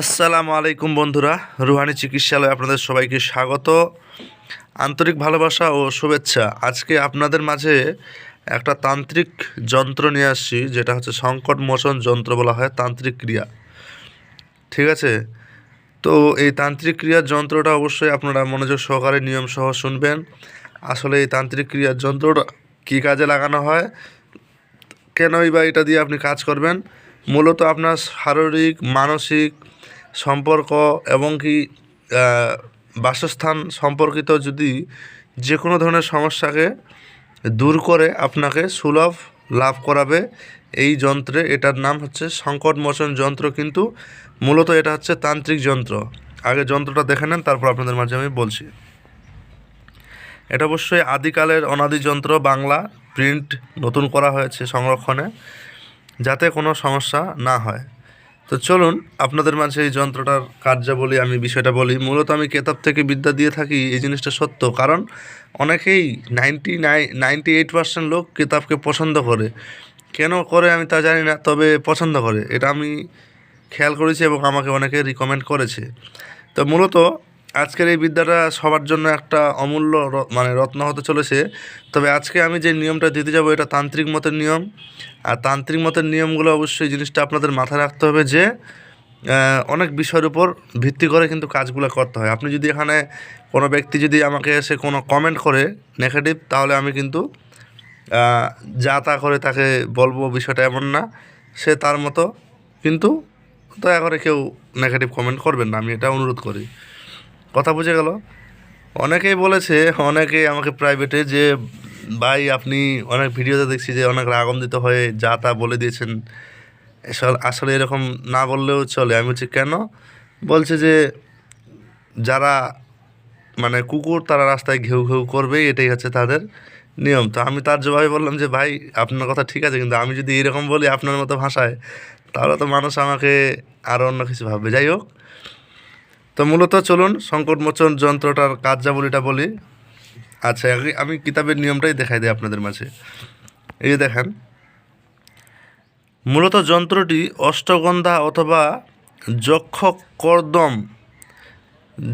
আসসালামু আলাইকুম বন্ধুরা। রুহানি চিকিৎসালয়ে আপনাদের সবাইকে স্বাগত। আন্তরিক ভালোবাসা ও শুভেচ্ছা। আজকে আপনাদের মাঝে একটা তান্ত্রিক যন্ত্র নিয়ে আসছি, যেটা হচ্ছে সংকট মোচন যন্ত্র বলা হয়, তান্ত্রিক ক্রিয়া। ঠিক আছে? তো এই তান্ত্রিক ক্রিয়ার যন্ত্রটা অবশ্যই আপনারা মনোযোগ সহকারে, নিয়ম সহ শুনবেন। আসলে এই তান্ত্রিক ক্রিয়ার যন্ত্রটা কী কাজে লাগানো হয়? কেনই বা এটা দিয়ে আপনি কাজ করবেন? মূলত আপনার শারীরিক, মানসিক সম্পর্ক এবং কি বাসস্থান সম্পর্কিত যদি যে কোনো ধরনের সমস্যাকে দূর করে আপনাকে সুলভ লাভ করাবে, এই যন্ত্রে এটার নাম হচ্ছে সংকট মোচন যন্ত্র। কিন্তু মূলত এটা হচ্ছে তান্ত্রিক যন্ত্র। আগে যন্ত্রটা দেখে নেন, তারপর আপনাদের মাঝে আমি বলছি। এটা অবশ্যই আদিকালের অনাদি যন্ত্র, বাংলা প্রিন্ট নতুন করা হয়েছে সংরক্ষণে, যাতে কোনো সমস্যা না হয়। তো চলুন, আপনাদের মাঝে এই যন্ত্রটার কার্যাবলী আমি বিষয়টা বলি। মূলত আমি কেতাব থেকে বিদ্যা দিয়ে থাকি, এই জিনিসটা সত্য। কারণ অনেকেই ninety nine ninety eight percent লোক কেতাবকে পছন্দ করে। কেন করে আমি তা জানি না, তবে পছন্দ করে। এটা আমি খেয়াল করেছি এবং আমাকে অনেকে রিকমেন্ড করেছে। তো মূলত আজকের এই বিদ্যাটা সবার জন্য একটা অমূল্য মানে রত্ন হতে চলেছে। তবে আজকে আমি যে নিয়মটা দিতে যাব, এটা তান্ত্রিক মতের নিয়ম। আর তান্ত্রিক মতের নিয়মগুলো অবশ্যই জিনিসটা আপনাদের মাথায় রাখতে হবে যে অনেক বিষয়ের উপর ভিত্তি করে কিন্তু কাজগুলো করতে হয়। আপনি যদি এখানে কোনো ব্যক্তি যদি আমাকে এসে কোনো কমেন্ট করে নেগেটিভ তাহলে আমি কিন্তু যা তা করে তাকে বলব বিষয়টা এমন না। সে তার মতো কিন্তু দয়া করে কেউ নেগেটিভ কমেন্ট করবেন না। আমি এটা অনুরোধ করি। কথা বুঝে গেল? অনেকেই বলেছে, অনেকেই আমাকে প্রাইভেটে যে, ভাই, আপনি অনেক ভিডিওতে দেখছি যে, অনেক রাগন্দিত হয়ে যা তা বলে দিয়েছেন। আসলে এরকম না বললেও চলে। আমি বলছি, কেন? বলছে যে, যারা মানে কুকুর, তারা রাস্তায় ঘেউ ঘেউ করবে, এটাই হচ্ছে তাদের নিয়ম। তো আমি তার জবাবে বললাম যে, ভাই, আপনার কথা ঠিক আছে, কিন্তু আমি যদি এরকম বলি আপনার মতো ভাষায়, তাহলে তো মানুষ আমাকে আরও অন্য কিছু ভাববে। যাই হোক তো মূলত চলুন সংকটমোচন যন্ত্রটার কার্যাবলীটা বলি। আচ্ছা আমি কিতাবের নিয়মটাই দেখাই দিই আপনাদের মাঝে। এই যে দেখেন, মূলত যন্ত্রটি অষ্টগন্ধা অথবা যক্ষ কর্দম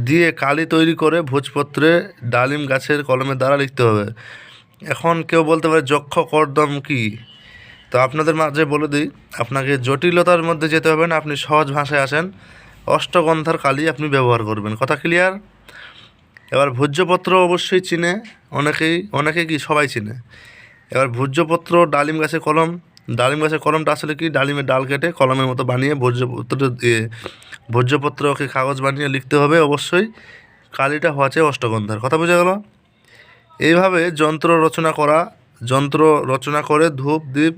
দিয়ে কালি তৈরি করে ভোজপত্রে ডালিম গাছের কলমের দ্বারা লিখতে হবে। এখন কেউ বলতে পারে যক্ষ কর্দম কি? তো আপনাদের মাঝে বলে দিই, আপনাকে জটিলতার মধ্যে যেতে হবে না, আপনি সহজ ভাষায় আসেন। অষ্টগন্ধার কালি আপনি ব্যবহার করবেন। কথা ক্লিয়ার এবার ভোজ্যপত্র অবশ্যই চিনে, অনেকেই, অনেকে কি সবাই চিনে। এবার ভোজ্যপত্র ডালিম গাছে কলম, ডালিম গাছের কলমটা আসলে কি? ডালিমের ডাল কেটে কলমের মতো বানিয়ে ভোজ্যপত্র দিয়ে ভোজ্যপত্রকে কাগজ বানিয়ে লিখতে হবে অবশ্যই। কালিটা হওয়া চাই অষ্টগন্ধার। কথা বোঝা গেল? এইভাবে যন্ত্র রচনা করা, যন্ত্র রচনা করে ধূপ, দ্বীপ,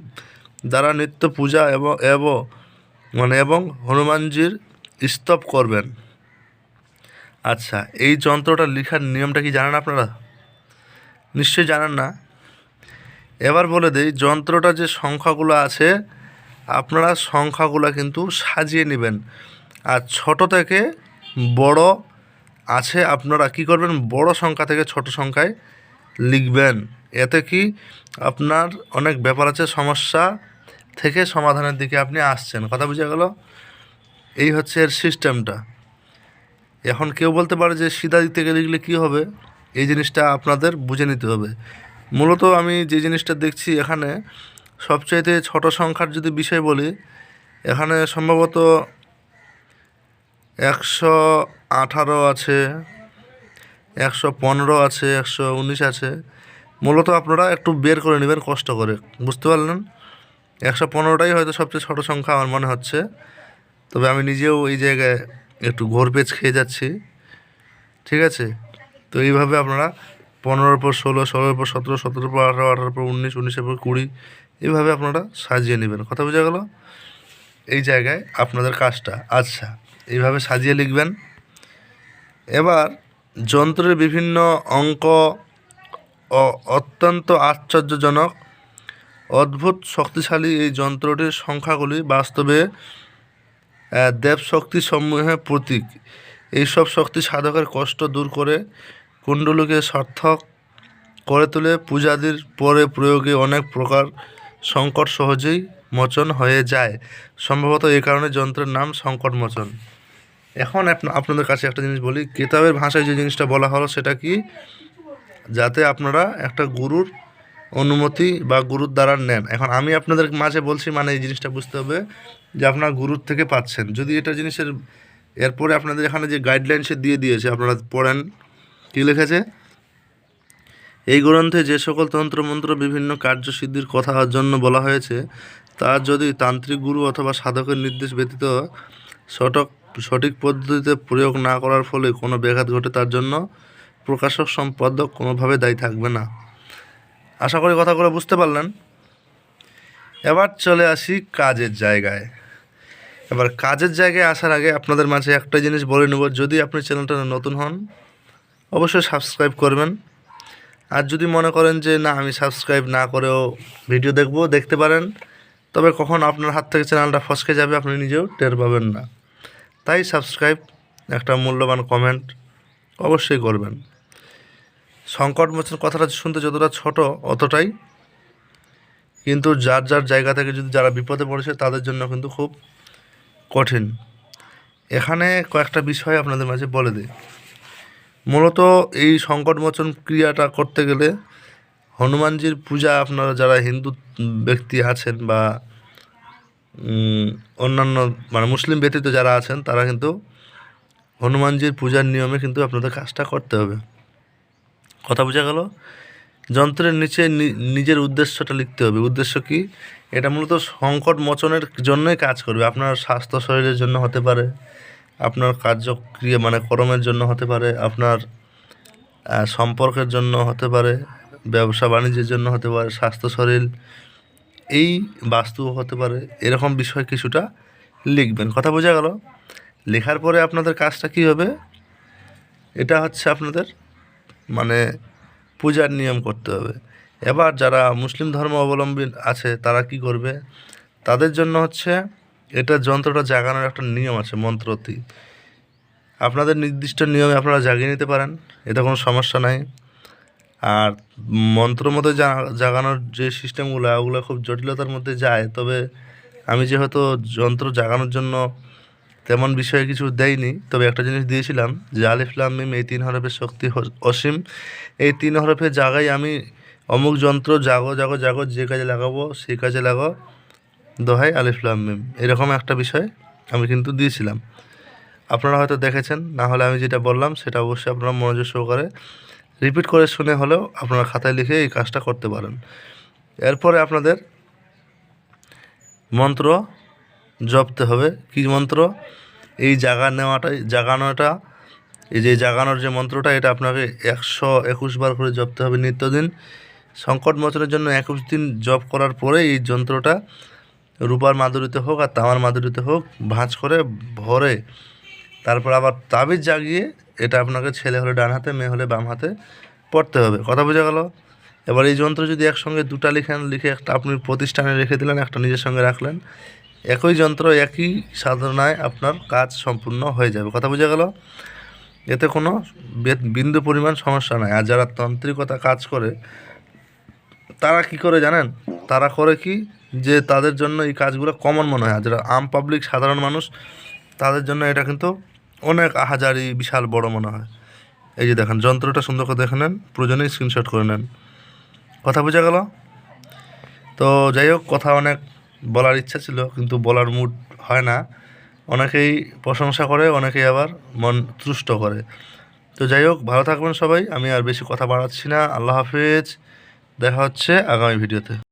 দ্বারা নিত্য পূজা এবং এবং মানে এবং হনুমানজির স্তব করবেন। আচ্ছা এই যন্ত্রটা লেখার নিয়মটা কি জানেন আপনারা? নিশ্চয়ই জানেন না। এবার বলে দেই, যন্ত্রটা যে সংখ্যাগুলো আছে, আপনারা সংখ্যাগুলো কিন্তু সাজিয়ে নেবেন। আর ছোট থেকে বড় আছে, আপনারা কি করবেন? বড় সংখ্যা থেকে ছোট সংখ্যায় লিখবেন। এতে কি আপনার অনেক ব্যাপার আছে, সমস্যা থেকে সমাধানের দিকে আপনি আসছেন। কথা বুঝে গেল? এই হচ্ছে এর সিস্টেমটা। এখন কেউ বলতে পারে যে সিধা দিক থেকে লিখলে কী হবে? এই জিনিসটা আপনাদের বুঝে নিতে হবে। মূলত আমি যে জিনিসটা দেখছি এখানে, সবচাইতে ছোট সংখ্যার যদি বিষয় বলি, এখানে সম্ভবত একশো আঠারো আছে, একশো পনেরো আছে, একশো উনিশ আছে। মূলত আপনারা একটু বের করে নেবেন কষ্ট করে, বুঝতে পারলেন? একশো পনেরোটাই হয়তো সবচেয়ে ছোটো সংখ্যা আমার মনে হচ্ছে। তবে আমি নিজেও এই জায়গায় একটু ঘোরপেচ খেয়ে যাচ্ছি। ঠিক আছে? তো এইভাবে আপনারা পনেরোর পর ষোলো, ষোলোর পর সতেরো সতেরোর পর আঠারো আঠারোর পর উনিশ, উনিশের পর কুড়ি, এইভাবে আপনারা সাজিয়ে নেবেন। কথা বোঝা গেল? এই জায়গায় আপনাদের কাজটা। আচ্ছা এইভাবে সাজিয়ে লিখবেন। এবার যন্ত্রের বিভিন্ন অঙ্ক অত্যন্ত আশ্চর্যজনক, অদ্ভুত শক্তিশালী এই যন্ত্রটির সংখ্যাগুলি বাস্তবে দেবশক্তি সমূহের প্রতীক। এইসব শক্তি সাধকের কষ্ট দূর করে কুণ্ডলীকে সার্থক করে তুলে। পূজাদির পরে প্রয়োগে অনেক প্রকার সংকট সহজেই মোচন হয়ে যায়। সম্ভবত এই কারণে যন্ত্রের নাম সংকট মোচন। এখন আপনাদের কাছে একটা জিনিস বলি। কেতাবের ভাষায় যে জিনিসটা বলা হলো সেটা কি? যাতে আপনারা একটা গুরুর অনুমতি বা গুরুর দ্বারা নেন। এখন আমি আপনাদের মাঝে বলছি মানে এই জিনিসটা বুঝতে হবে। যে আপনারা গুরুর থেকে পাচ্ছেন। যদি এটা জিনিসের, এরপরে আপনাদের এখানে যে গাইডলাইন সে দিয়ে দিয়েছে, আপনারা পড়েন। কী লিখেছে? এই গ্রন্থে যে সকল তন্ত্রমন্ত্র বিভিন্ন কার্যসিদ্ধির কথার জন্য বলা হয়েছে, তা যদি তান্ত্রিক গুরু অথবা সাধকের নির্দেশ ব্যতীত সঠিক সঠিক পদ্ধতিতে প্রয়োগ না করার ফলে কোনো ব্যাঘাত ঘটে তার জন্য প্রকাশক, সম্পাদক কোনোভাবে দায়ী থাকবে না। আশা করি কথাগুলো বুঝতে পারলেন। এবার চলে আসি কাজের জায়গায়। এবার কাজের জায়গায় আসার আগে আপনাদের মাঝে একটা জিনিস বলে নেব, যদি আপনি চ্যানেলটা নতুন হন, অবশ্যই সাবস্ক্রাইব করবেন। আর যদি মনে করেন যে, না, আমি সাবস্ক্রাইব না করেও ভিডিও দেখব, দেখতে পারেন, তবে কখন আপনার হাত থেকে চ্যানেলটা ফসকে যাবে, আপনি নিজেও টের পাবেন না। তাই সাবস্ক্রাইব, একটা মূল্যবান কমেন্ট অবশ্যই করবেন। সংকট মোচন কথাটা শুনতে যতটা ছোট, অতটাই। কিন্তু যার যার জায়গা থেকে যদি যারা বিপদে পড়েছে, তাদের জন্য কিন্তু খুব কঠিন। এখানে কয়েকটা বিষয় আপনাদের মাঝে বলে দিই। মূলত এই সংকটমোচন ক্রিয়াটা করতে গেলে হনুমানজির পূজা আপনারা যারা হিন্দু ব্যক্তি আছেন বা অন্যান্য মানে মুসলিম ব্যতীত যারা আছেন, তারা কিন্তু হনুমানজির পূজার নিয়মে কিন্তু আপনাদের কাজটা করতে হবে। কথা বোঝা গেল? যন্ত্রের নিচে নিজের উদ্দেশ্যটা লিখতে হবে। উদ্দেশ্য কি? এটা মূলত সংকট মোচনের জন্যই কাজ করবে। আপনার স্বাস্থ্য শরীরের জন্য হতে পারে, আপনার কার্যক্রিয়া মানে কর্মের জন্য হতে পারে, আপনার সম্পর্কের জন্য হতে পারে, ব্যবসা বাণিজ্যের জন্য হতে পারে, স্বাস্থ্য শরীর, এই বাস্তু হতে পারে। এরকম বিষয় কিছুটা লিখবেন। কথা বোঝা গেল? লেখার পরে আপনাদের কাজটা কী হবে? এটা হচ্ছে আপনাদের মানে পূজার নিয়ম করতে হবে। এবার যারা মুসলিম ধর্ম অবলম্বী আছে, তারা কি করবে? তাদের জন্য হচ্ছে এটা যন্ত্রটা জাগানোর একটা নিয়ম আছে, মন্ত্রতি। আপনাদের নির্দিষ্ট নিয়মে আপনারা জাগিয়ে নিতে পারেন, এতে কোনো সমস্যা নাই। আর মন্ত্র মতো জাগানোর যে সিস্টেমগুলো ওগুলো খুব জটিলতার মধ্যে যায়। তবে আমি যেহেতু যন্ত্র জাগানোর জন্য তেমন বিষয়ে কিছু দেয়নি, তবে একটা জিনিস দিয়েছিলাম যে আলিফলাম মিম এই তিন হরফের শক্তি অসীম। এই তিন হরফের জায়গায় আমি অমুক যন্ত্র জাগো জাগো জাগো, যে কাজে লাগাবো, সেই কাজে লাগাও। দোহাই আলিফলাম মিম। এরকম একটা বিষয় আমি কিন্তু দিয়েছিলাম। আপনারা হয়তো দেখেছেন, না হলে আমি যেটা বললাম সেটা অবশ্যই আপনারা মনোযোগ সহকারে রিপিট করে শুনে হলেও আপনারা খাতায় লিখে এই কাজটা করতে পারেন। এরপরে আপনাদের মন্ত্র জপতে হবে। কি মন্ত্র? এই জাগা নেওয়াটাই জাগানোটা, এই যে জাগানোর যে মন্ত্রটা, এটা আপনাকে একশো একুশ বার করে জপতে হবে নিত্যদিন। সংকট মোচনের জন্য একুশ দিন জপ করার পরে এই যন্ত্রটা রূপার মাধুরীতে হোক আর তামার মাধুরীতে হোক, ভাঁজ করে ভরে তারপর আবার তাবিজ জাগিয়ে এটা আপনাকে ছেলে হলে ডান হাতে, মেয়ে হলে বাম হাতে পড়তে হবে। কথা বোঝা গেল? এবার এই যন্ত্র যদি একসঙ্গে দুটা লিখেন, লিখে একটা আপনি প্রতিষ্ঠানে রেখে দিলেন, একটা নিজের সঙ্গে রাখলেন একই যন্ত্র, একই সাধনায় আপনার কাজ সম্পূর্ণ হয়ে যাবে। কথা বোঝা গেল? এতে কোনো বিন্দু পরিমাণ সমস্যা নাই। আর যারা তান্ত্রিকতা কাজ করে, তারা কি করে জানেন? তারা করে কি? যে তাদের জন্য এই কাজগুলো কমন মনে হয়। যারা আম পাবলিক সাধারণ মানুষ, তাদের জন্য এটা কিন্তু অনেক আহাজারি, বিশাল বড় মনে হয়। এই যে দেখেন, যন্ত্রটা সুন্দর করে দেখে নেন প্রয়োজনে স্ক্রিনশট করে নেন। কথা বোঝা গেল? তো যাই হোক, কথা অনেক বলার ইচ্ছা ছিল, কিন্তু বলার মুড হয় না। অনেকেই প্রশংসা করে, অনেকেই আবার মন তুষ্ট করে। তো যাই হোক, ভালো থাকবেন সবাই। আমি আর বেশি কথা বাড়াচ্ছি না। আল্লাহ হাফেজ। দেখা হচ্ছে আগামী ভিডিওতে।